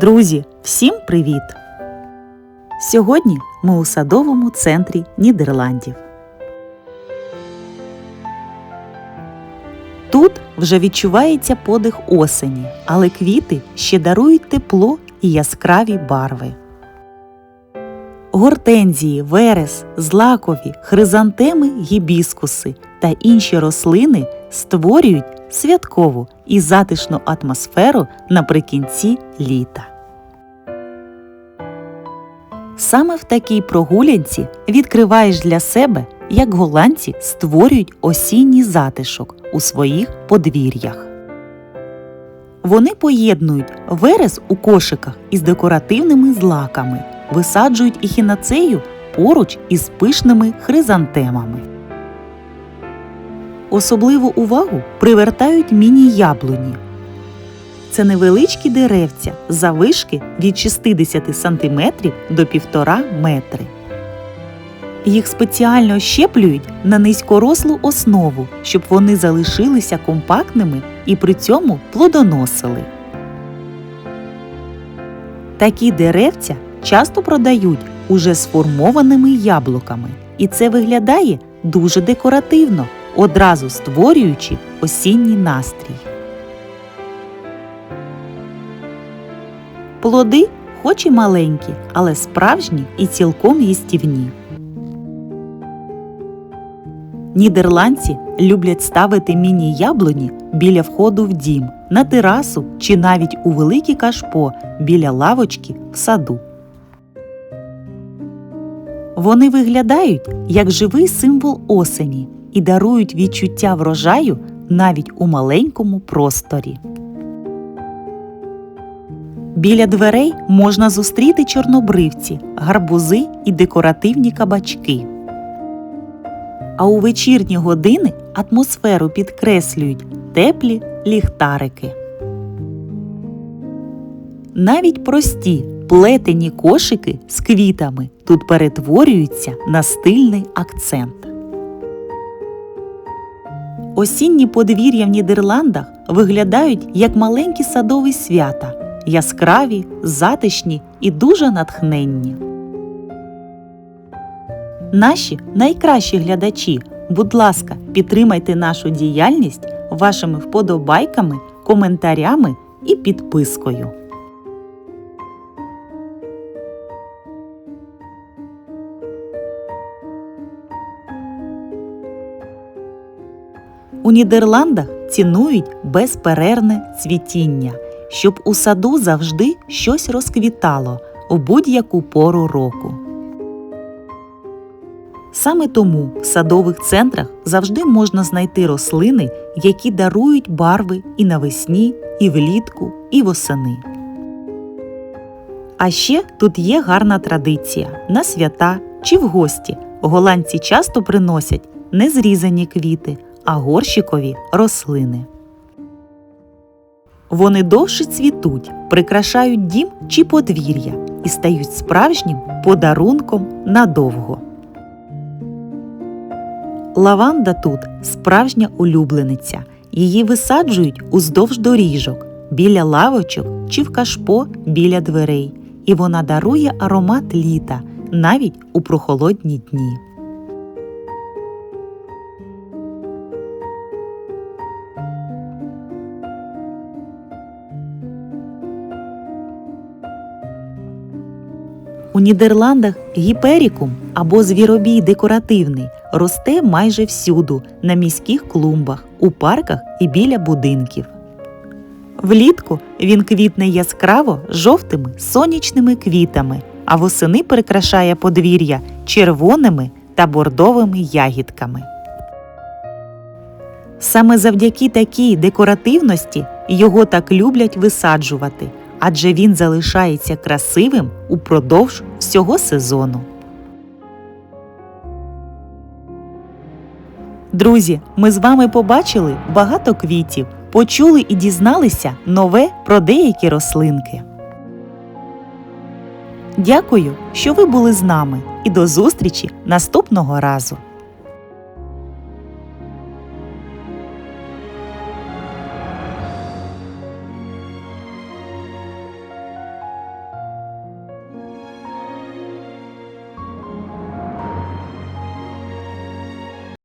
Друзі, всім привіт! Сьогодні ми у садовому центрі Нідерландів. Тут вже відчувається подих осені, але квіти ще дарують тепло і яскраві барви. Гортензії, верес, злакові, хризантеми, гібіскуси та інші рослини створюють святкову і затишну атмосферу наприкінці літа. Саме в такій прогулянці відкриваєш для себе, як голландці створюють осінній затишок у своїх подвір'ях. Вони поєднують верес у кошиках із декоративними злаками, висаджують ехінацею поруч із пишними хризантемами. Особливу увагу привертають міні-яблуні. Це невеличкі деревця завишки від 60 см до 1,5 метри. Їх спеціально щеплюють на низькорослу основу, щоб вони залишилися компактними і при цьому плодоносили. Такі деревця часто продають уже сформованими яблуками, і це виглядає дуже декоративно, одразу створюючи осінній настрій. Плоди хоч і маленькі, але справжні і цілком їстівні. Нідерландці люблять ставити міні-яблуні біля входу в дім, на терасу чи навіть у велике кашпо біля лавочки в саду. Вони виглядають як живий символ осені і дарують відчуття врожаю навіть у маленькому просторі. Біля дверей можна зустріти чорнобривці, гарбузи і декоративні кабачки. А у вечірні години атмосферу підкреслюють теплі ліхтарики. Навіть прості плетені кошики з квітами тут перетворюються на стильний акцент. Осінні подвір'я в Нідерландах виглядають як маленькі садові свята, яскраві, затишні і дуже натхненні. Наші найкращі глядачі, будь ласка, підтримайте нашу діяльність вашими вподобайками, коментарями і підпискою. У Нідерландах цінують безперервне цвітіння, щоб у саду завжди щось розквітало у будь-яку пору року. Саме тому в садових центрах завжди можна знайти рослини, які дарують барви і навесні, і влітку, і восени. А ще тут є гарна традиція на свята чи в гості. Голландці часто приносять не зрізані квіти, а горщикові рослини. Вони довше цвітуть, прикрашають дім чи подвір'я і стають справжнім подарунком надовго. Лаванда тут справжня улюблениця. Її висаджують уздовж доріжок, біля лавочок чи в кашпо біля дверей, і вона дарує аромат літа навіть у прохолодні дні. У Нідерландах гіперікум або звіробій декоративний росте майже всюду на міських клумбах, у парках і біля будинків. Влітку він квітне яскраво жовтими сонячними квітами, а восени прикрашає подвір'я червоними та бордовими ягідками. Саме завдяки такій декоративності його так люблять висаджувати, адже він залишається красивим упродовж всього сезону. Друзі, ми з вами побачили багато квітів, почули і дізналися нове про деякі рослинки. Дякую, що ви були з нами і до зустрічі наступного разу!